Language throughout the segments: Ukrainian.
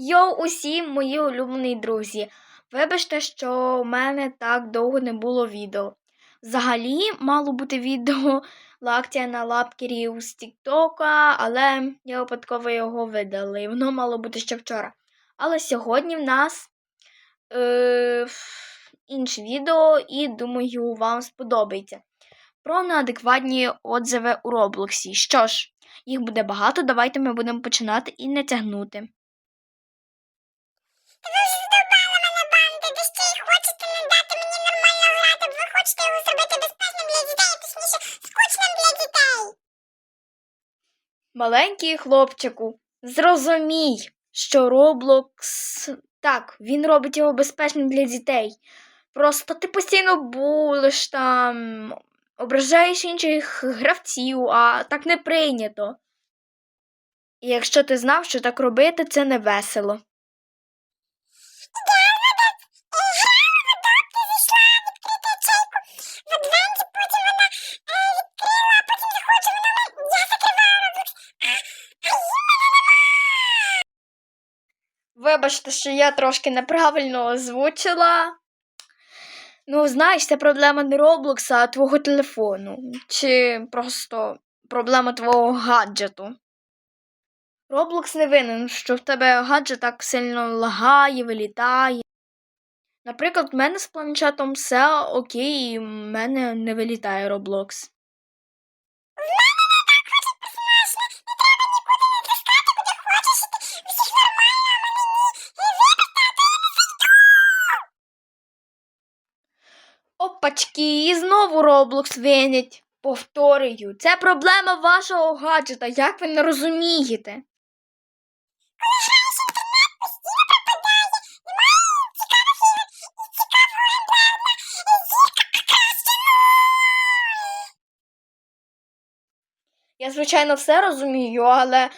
Йоу, усім мої улюблені друзі. Вибачте, що в мене так довго не було відео. Взагалі, мало бути відео лактія на лапкерів з Тіктока, але я випадково його видала, воно мало бути ще вчора. Але сьогодні в нас е, інше відео, і думаю, вам сподобається. Про неадекватні отзиви у Роблоксі. Що ж, їх буде багато, давайте ми будемо починати і не тягнути. А скучним для дітей. Маленький хлопчику, зрозумій, що Роблокс. Так, він робить його безпечним для дітей. Просто ти постійно булиш там, ображаєш інших гравців, а так не прийнято. І якщо ти знав, що так робити, це не весело. Вибачте, що я трошки неправильно озвучила. Ну, знаєш, це проблема не Роблокса, а твого телефону. Чи просто проблема твого гаджету. Роблокс не винен, що в тебе гаджет так сильно лагає, вилітає. Наприклад, в мене з планшетом все окей, і в мене не вилітає Роблокс. Опачки, і знову Роблокс винять. Повторюю, це проблема вашого гаджета, як ви не розумієте. Я, звичайно, все розумію, але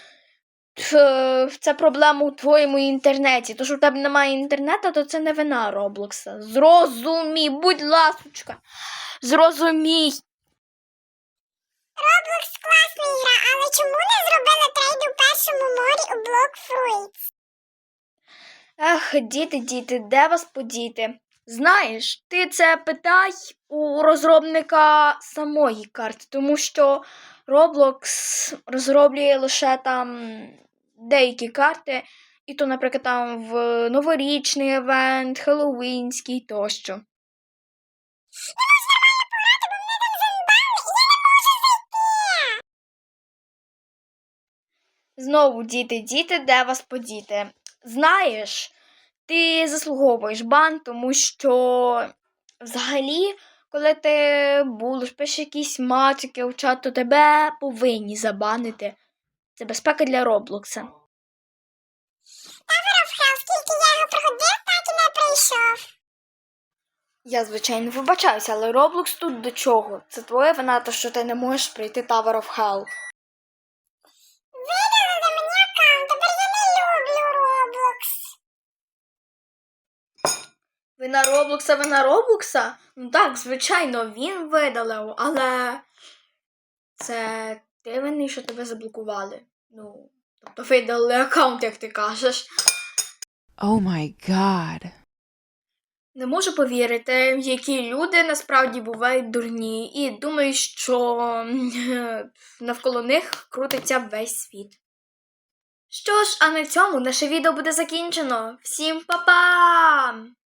це проблема у твоєму інтернеті. То, що в тебе немає інтернету, то це не вина Роблокса. Зрозумій, будь ласочка. Зрозумій. Roblox класна ігра, але чому не зробили трейди у першому морі у Block Fruits? Ех, діти, діти, де вас подіти? Знаєш, ти це питай у розробника самої карти, тому що Roblox розроблює лише там деякі карти, і то, наприклад, там в новорічний евент, хеллоуінський тощо. Знову діти, діти, де вас подіти? Знаєш, ти заслуговуєш бан, тому що взагалі, коли ти булиш, пишеш якісь матики в чат, то тебе повинні забанити. Це безпека для Роблокса. Tower скільки я його проходив, так і не прийшов. Я, звичайно, вибачаюся, але Роблокс тут до чого? Це твоя вина, то що ти не можеш прийти Tower of Hell. Видалили мені аккаунт, тепер я не люблю Roblox. Вина Роблокса, вина Роблокса? Ну так, звичайно, він видалив, але це ти винний, що тебе заблокували. Ну, тобто видалили аккаунт, як ти кажеш. Oh my god. Не можу повірити, які люди насправді бувають дурні і думають, що навколо них крутиться весь світ. Що ж, а на цьому наше відео буде закінчено. Всім па-па!